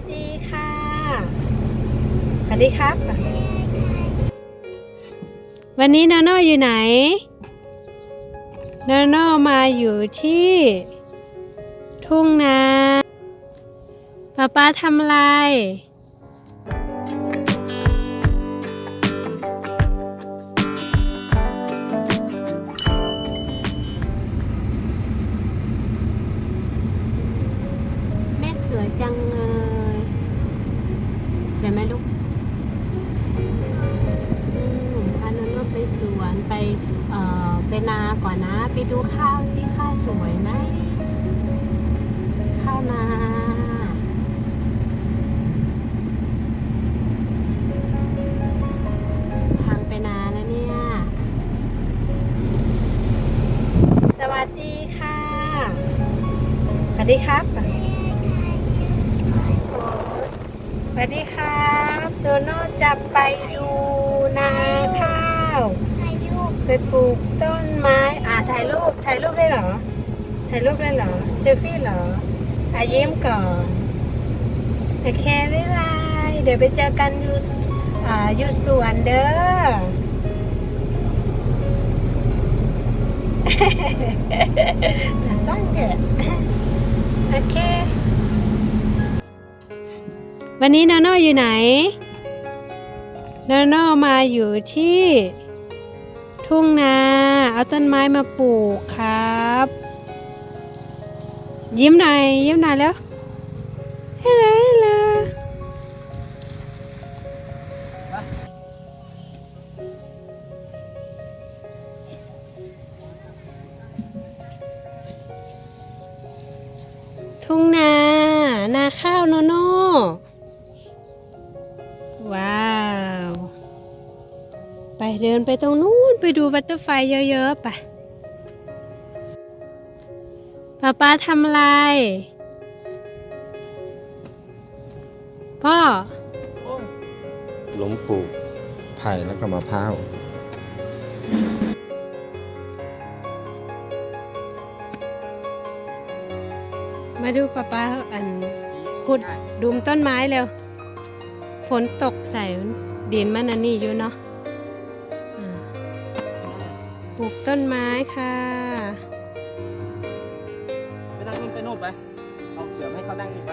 สดีค่ะ สวัสดีครับ วันนี้โนโน่อยู่ไหนโนโน่มาอยู่ที่ ทุ่งนาป้าป้าทำอะไรเมฆสวยจังเลย ดูข้าวสิข้าวสวยไหมข้าวนาทางไปนานะเนี่ย สวัสดีค่ะ สวัสดีครับสวัสดีครับโตโน่จะไปดูนาข้าว ไปปลูกต้นไม้ อ่าถ่ายรูป ถ่ายรูปได้เหรอ ถ่ายรูปได้เหรอ เซลฟี่เหรออายิ้มก่อนโอเคบ๊ายบาย เดี๋ยวไปเจอกันอยู่อ่าอยู่สวนเด้อแต่ตั้งเด็ดโอเค วันนี้โนโน่อยู่ไหนโนโน่มาอยู่ที่ ทุ่งนา เอาต้นไม้มาปลูกครับ ยิ้มหน่อยยิ้มหน่อยแล้ว ไปเดินไปตรงนู้นไปดูบัตเตอร์ไฟเยอะๆไปป้าป้าทำอะไร พ่อ ล้มปลูกไผ่แล้วก็มะพร้าวมาดูป้าป้าอันขุดดุมต้นไม้เร็ว ฝนตกใส่ดินมันอันนี้อยู่เนาะอ่าป ลูกต้นไม้ค่ะไปนั่งนู่นไปนู่นไปเอาเสือให้เขานั่งนี่ไป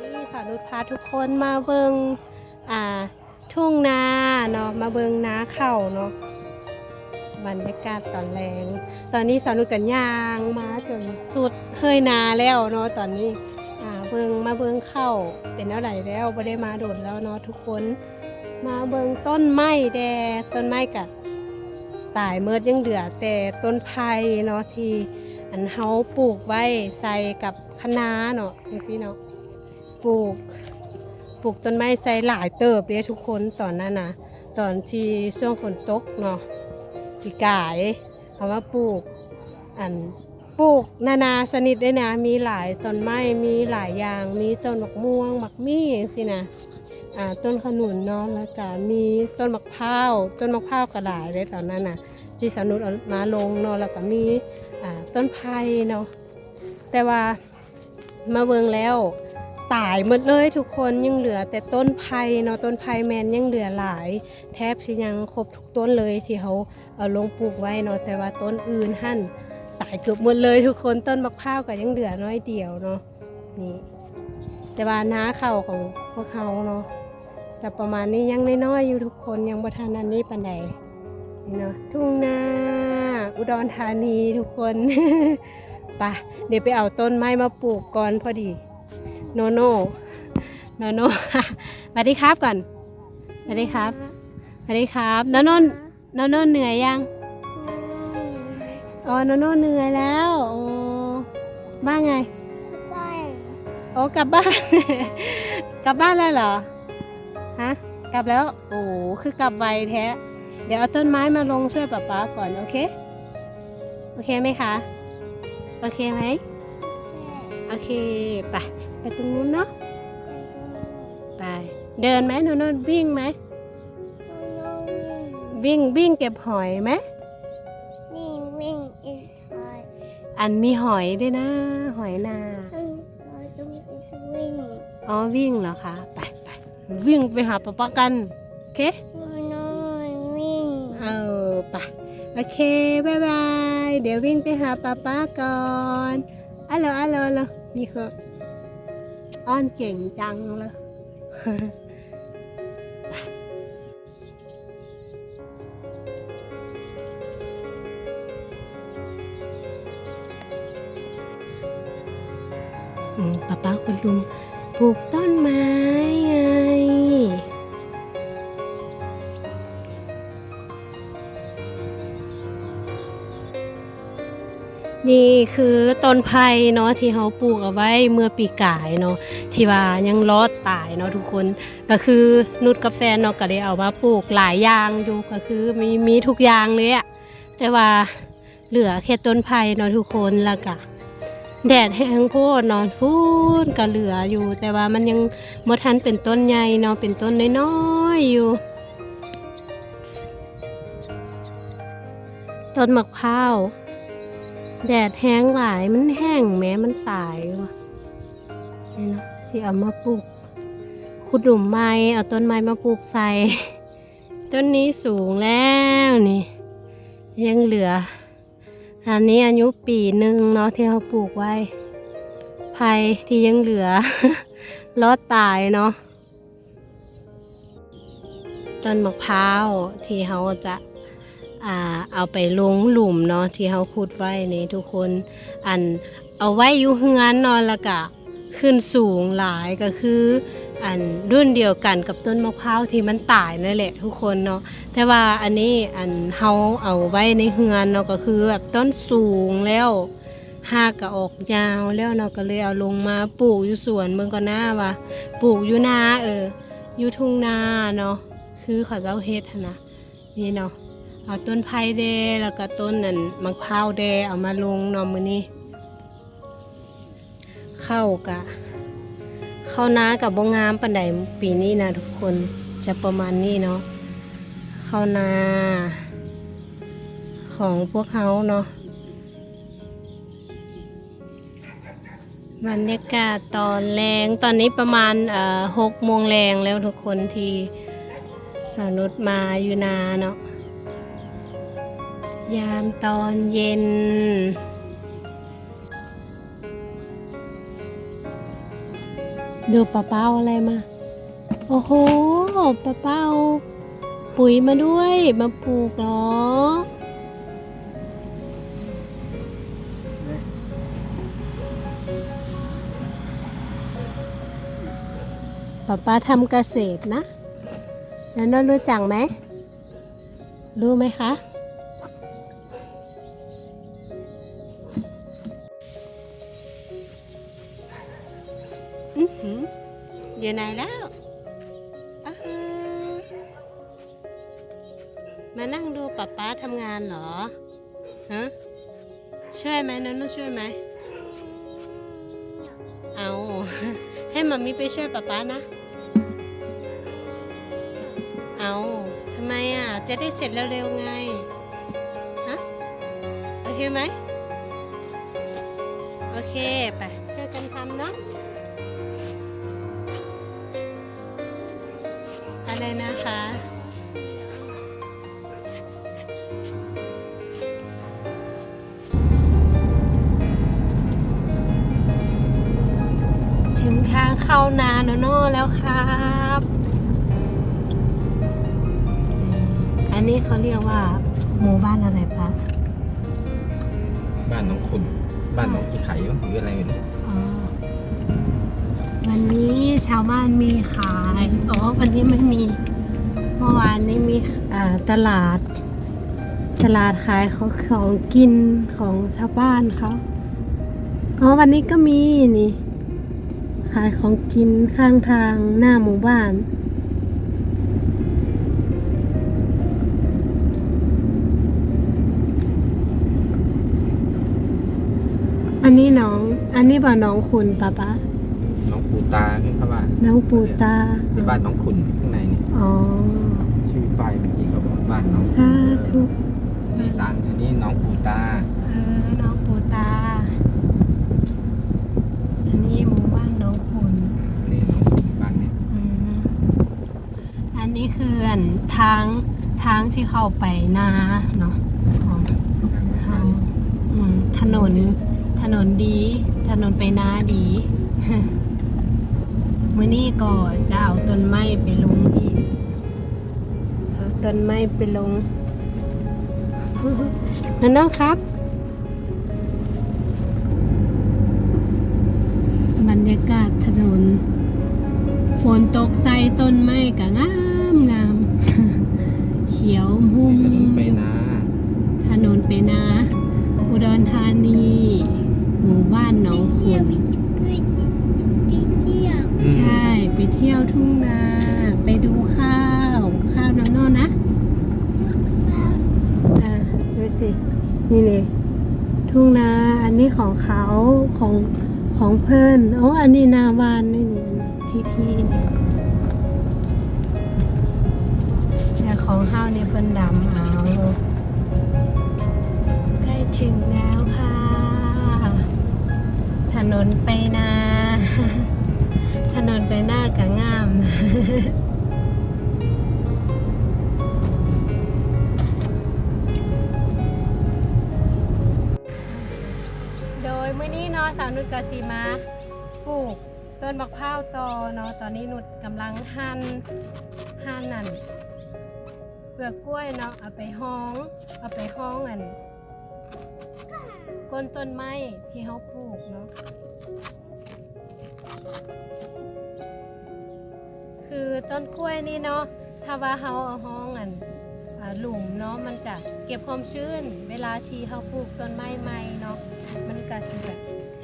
นี่สาวนุชพาทุกคนมาเบิงอ่าทุ่งนาเนาะมาเบิงนาเข่าเนาะบรรยากาศตอนแรง ตอนนี้สาวนุชกันย่างมาจนสุดเฮยนาแล้วเนาะตอนนี้อ่าเบิงมาเบิงเข้าเป็นเท่าไหร่แล้วไม่ได้มาโดดแล้วเนาะทุกคนมาเบิงต้นไม้แดต้นไม้กัด ตายเมิดยังเหลือแต่ต้นไผ่เนาะที่อันเฮาปลูกไว้ใส่กับคะน้าเนาะจังซี่เนาะปลูกปลูกต้นไม้ใส่หลายเติบเลยทุกคนตอนนั้นนะตอนที่ช่วงฝนตกเนาะปีกายเอามาปลูกอันปลูกนานาชนิดได้นะ มีหลายต้นไม้มีหลายอย่างมีต้นมะม่วงมะมี่สินะอ่าต้นขนุนเนาะแล้วก็มีต้นมะพร้าวต้นมะพร้าวกระหลายเลยตอนนั้นนะ ที่สนุดเอามาลงเนาะแล้วก็มีต้นไผ่เนาะแต่ว่ามาเบิงแล้วตายหมดเลยทุกคนยังเหลือแต่ต้นไผ่เนาะต้นไผ่แมนยังเหลือหลาย แทบสิยังครบทุกต้นเลยที่เขาเอาลงปลูกไว้เนาะแต่ว่าต้นอื่นหั่นตายเกือบหมดเลยทุกคนต้นมะพร้าวก็ยังเหลือน้อยเดียวเนาะนี่แต่ว่าน้าเข่าของพวกเขาเนาะจะประมาณนี้ยังน้อยๆอยู่ทุกคนยังบ่ทันอันนี้ปันใด นี่เนาะทุ่งนาอุดรธานีทุกคนไปะเดี๋ยวไปเอาต้นไม้มาปลูกก่อนพอดี โนโน่โนโน่สวัสดีครับก่อนสวัสดีครับสวัสดีครับโนโน่โนโน่เหนื่อยยังอ๋อโนโน่เหนื่อยแล้วโอ้บ้าไงโอ้กลับบ้าน กลับบ้านแล้วเหรอฮะกลับแล้ว โอ้คือกลับไวแท้ เดี๋ยวเอาต้นไม้มาลงช่วยป๊าป๊าก่อน โอเค โอเคไหมคะ โอเคไหมโอเค ไป ไปตรงนู้นเนาะ ไป เดินไหมโนนนวิ่งไหม วิ่งวิ่งเก็บหอยไหมวิ่งวิ่งอีกหอย อันมีหอยด้วยนะ หอยนาอืมหอยตรงนี้อีกอ๋อวิ่งเหรอคะ ไปไปวิ่งไปหาป๊าป๊ากัน โอเคนอนวิ่งเอ อไปโอเคบายบาย เดี๋ยววิ่งไปหาป๊าป๊าก่อนอะโลอะโลอะโลนี่คืออ้อนเก่งจังเลยปอืมป๊าป๊าคุณลุงปลูกต้น นี่คือต้นไผ่เนาะที่เขาปลูกเอาไว้เมื่อปีกายเนาะที่ว่ายังรอดตายเนาะทุกคนก็คือนุชกาแฟเนาะก็ได้เอามาปลูกหลายอย่างอยู่ก็คือมีมีทุกอย่างเลยอะแต่ว่าเหลือแค่ต้นไผ่เนาะทุกคนแล้วก็แดดแห้งโพดเนาะพูนก็เหลืออยู่ แต่ว่ามันยังมทันเป็นต้นใหญ่เนาะเป็นต้นน้อยๆอยู่ต้นมะพร้าว แดดแห้งหลายมันแห้งแม้มันตายว่ะนี่เนาะสิเอามาปลูกขุดหลุมไม้เอาต้นไม้มาปลูกใส่ต้นนี้สูงแล้วนี่ ยังเหลือ อันนี้อายุปีหนึ่งเนาะที่เขาปลูกไว้ไผ่ที่ยังเหลือ รอดตายเนาะต้นมะพร้าวที่เขาจะ อ่าเอาไปลงหลุมเนาะที่เขาขุดไว้นี่ทุกคนอันเอาไว้อยู่เฮือนนาะแล้วก็ขึ้นสูงหลายก็คือ อันรุ่นเดียวกันกับต้นมะพร้าวที่มันตายนั่นแหละทุกคนเนาะแต่ว่าอันนี้อันเฮาเอาไว้ในเฮือนเนาะก็คือแบบต้นสูงแล้วหากก็ออกยาวแล้วเนาะก็เลยเอาลงมาปลูกอยู่สวนเมืองก็น่าว่าปลูกอยู่นาเอออยู่ทุ่งนาเนาะคือเขาเจ้าเฮ็ดนะนี่เนาะ เอาต้นไผ่แดแล้วก็ต้นนั่นมะพร้าวแดเอามาลงนอมือนี้เข้ากะ เข้านากับบงงามปันใดปีนี้นะทุกคนจะประมาณนี้เนาะเข้านา ของพวกเขาเนาะบรรยากาศตอนแรงตอนนี้ประมาณหกโมงแรงแล้วทุกคนที่สนุดมาอยู่นาเนาะ ยามตอนเย็น ดูป้าเป้าอะไรมา โอ้โหป้าเป้า ปุ๋ยมาด้วย มาปลูกเหรอ ป้าป้าทำเกษตรนะ แล้วน้องรู้จักไหม รู้ไหมคะ อยู่ไหนแล้วมานั่งดูป๊าป๊าทำงานเหรอ ฮะ ช่วยไหมน้องช่วยไหม เอา ให้มัมมี่ไปช่วยป๊าป๊านะ เอาทำไมอะ จะได้เสร็จเร็วๆไง ฮะ โอเคไหม โอเค ไปช่วยกันทำเนาะ อะไรนะคะ ถึงทางเข้านาโนโน่แล้วครับ อันนี้เขาเรียกว่า หมู่บ้านอะไรปะบ้านน้องคุณ บ้านน้องอีไข่หรืออะไรไม่รู้ วันนี้ชาวบ้านมีขายอ๋อวันนี้มันมีเมื่อวานนี้มีอ่าตลาด ตลาดขายของของกินของชาวบ้านเขาอ๋อวันนี้ก็มีนี่ ขายของกินข้างทางหน้าหมู่บ้านอันนี้น้อง อันนี้บ่น้องคุณป้าป๊า ตาคือเขาว่าน้องปูตาที่บ้านน้องคุณข้างในนี่อ๋อชื่อป้ายเมื่อกี้เขาบอกบ้านน้องสาธุนี่สารอันนี้น้องปูตาเออน้องปูตา อันนี้หมู่บ้านน้องคุณนี่น้องนี้คืออันทางทางที่เข้าไปนาเนาะของทางอืมถนนถนนดี ถนนไปนาดี มื่อนี้ก็จะเอาต้นไม้ไปลงอีกเอาต้นไม้ไปลงนั่นเนาะครับ บรรยากาศถนน ฝนตกใส่ต้นไม้ก็งามงาม เขียวหุ้มถนนไปนะถนนไปนาอุดรธานี หมู่บ้านหนองขุน ไปเที่ยว ใช่ ไปเที่ยวทุ่งนา ไปดูข้าว ข้าวน้องโน่นนะ อ่าดูสิ นี่เลยทุ่งนาอันนี้ของเขาของของเพื่อนโอ้อันนี้นาวานนี่นี่ที่ที่นี่แต่ของเฮานี่เพิ่นดำเอาใกล้ถึงแล้วค่ะ ถนนไปนา ถนนไปหน้ากะงาม สาวนุชกสีมาปลูกต้นมะพร้าวต่อเนาะตอนนี้นุชกำลังหั่นหั่นนั่นเปลือกกล้วยเนาะเอาไปห้อง เอาไปห้องอันก้นต้นไม้ที่เขาปลูกเนาะคือต้นกล้วยนี่เนาะถ้าว่าเขาเอาห้องอันหลุมเนาะมันจะเก็บความชื้น เวลาที่เขาปลูกต้นไม้ใหม่เนาะมันก็สิแบบ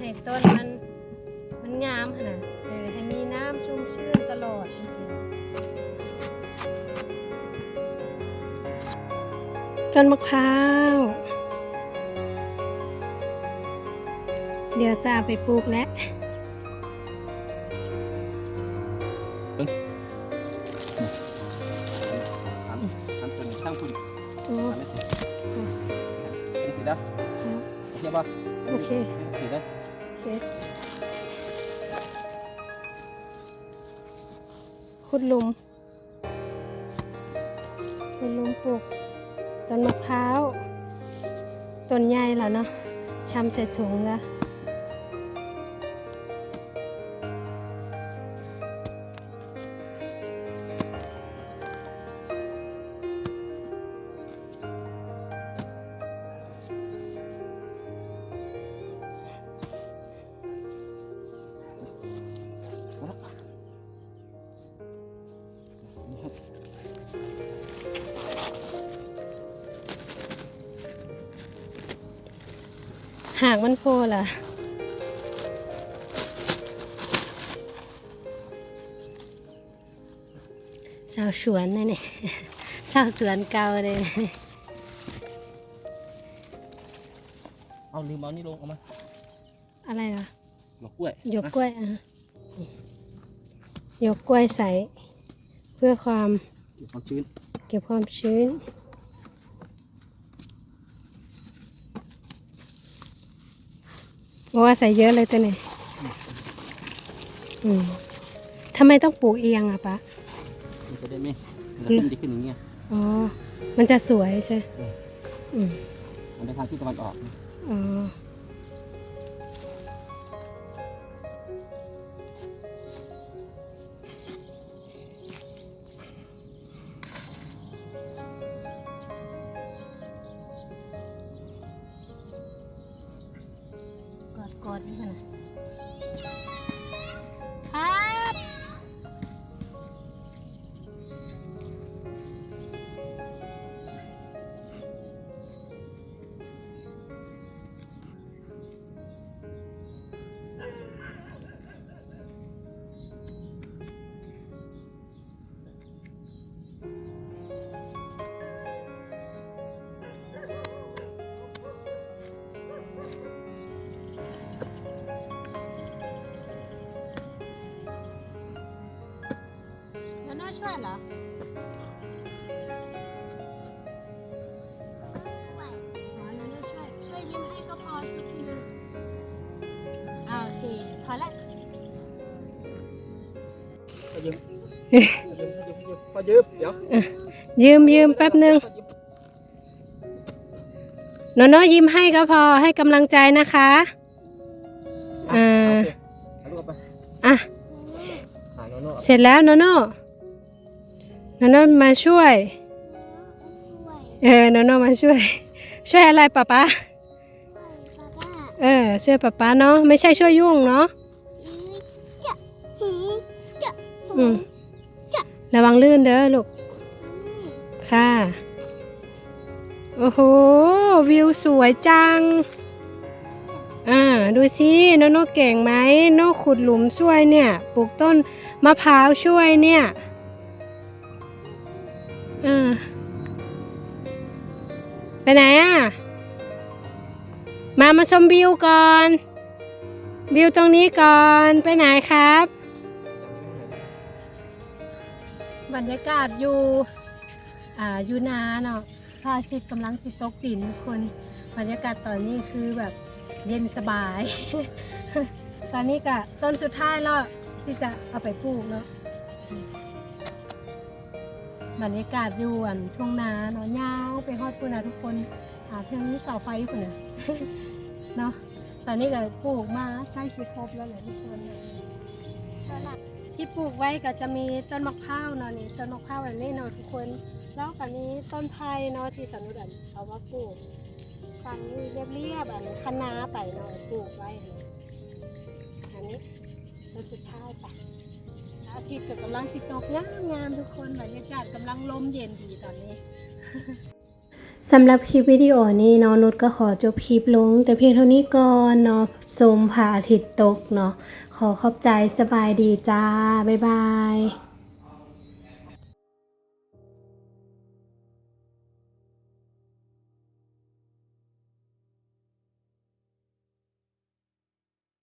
ให้ต้นมันมันงามขนาดเออให้มีน้ำชุ่มชื้นตลอดจริงๆต้นมะพร้าว เดี๋ยวจะเอาไปปลูกแล้วทำทำเป็นตั้งคุณโอ้เป็นสีดำโอเคป่ะโอเคสีได้โคขุดลุมขุดลุมปลูกต้นมะพร้าว ต้นใหญ่แล้วเนาะชำใส่ถุงแล้ว หากมันโพล่ะสาวสวนนี่นี่สาวสวนเก่าเลยนะเอาลืมเอานี่ลงเอามา อะไรล่ะหยวกกล้วยยกกล้วยอะยกกล้วยใส่เพื่อความเก็บความชื้น เก็บความชื้น บอกว่าใส่เยอะเลยตัวนี้อืมทำไมต้องปลูกเอียงอะปะมันจะได้ไหมมันจะขึ้นมันจะขึ้นอย่างเงี้ยอ๋อ มันจะสวยใช่ อืมมันไปทางที่ตะวันออกอ๋อ กอดกอดนี่กันนะ ช่วยเหรออ๋อแล้วน่าช่วยช่วยยิ้มให้ก็พอสักทีนึงอ่าโอเคพอละก็ยังพอยืมเดี๋ยวยืมยืมแป๊บหนึ่งโนโนยิ้มให้ก็พอให้กำลังใจนะคะอ่าเอาลูกเอาไปอะหาโนโน่เสร็จแล้วโนโน โนโนมาช่วยช่วย เออโนโนมาช่วย ช่วยอะไรป๊าป๊าป้าป้าเออช่วยป๊าป๊าเนาะไม่ใช่ช่วยยุ่งเนาะจะหีจะอืมระวังลื่นเด้อลูก ค่ะ โอ้โห วิวสวยจัง อ่า ดูสิโนโนเก่งไหม โนขุดหลุมช่วยเนี่ย ปลูกต้นมะพร้าวช่วยเนี่ย ไปไหนอะ มามาชมวิวก่อน วิวตรงนี้ก่อนไปไหนครับ บรรยากาศอยู่อ่าอยู่นาเนาะพระอาทิตย์กำลังสิตกดินทุกคนบรรยากาศตอนนี้คือแบบเย็นสบาย ตอนนี้ก็ต้นสุดท้ายแล้วที่จะเอาไปปลูกเนาะ บรรยากาศอยู่อันทุ่งนาเนาะยาวไปฮอดปุ่นนะทุกคนหาถึงนี้เสาไฟปุ่นนะเนาะตอนนี้ก็ปลูกมาใกล้สิครบแล้วแหละทุกคนที่ปลูกไว้ก็จะมีต้นมะพร้าวเนาะนี่ต้นมะพร้าวแบบนี้เนาะทุกคนแล้วก็มีต้นไผ่เนาะที่สนุดันเอามาปลูกฝั่งนี้เรียบๆอันคะน้าไปเนาะปลูกไว้อันนี้ต้นสุดท้ายไป อาทิตย์ก็กำลังสิตกงามงามทุกคนบรรยากาศกำลังลมเย็นดีตอนนี้สำหรับคลิปวิดีโอนี้เนาะนุชก็ขอจบคลิปลง แต่เพียงเท่านี้ก่อนเนาะชมพระอาทิตย์ตกเนาะขอขอบใจสบายดีจ้า บ๊ายบาย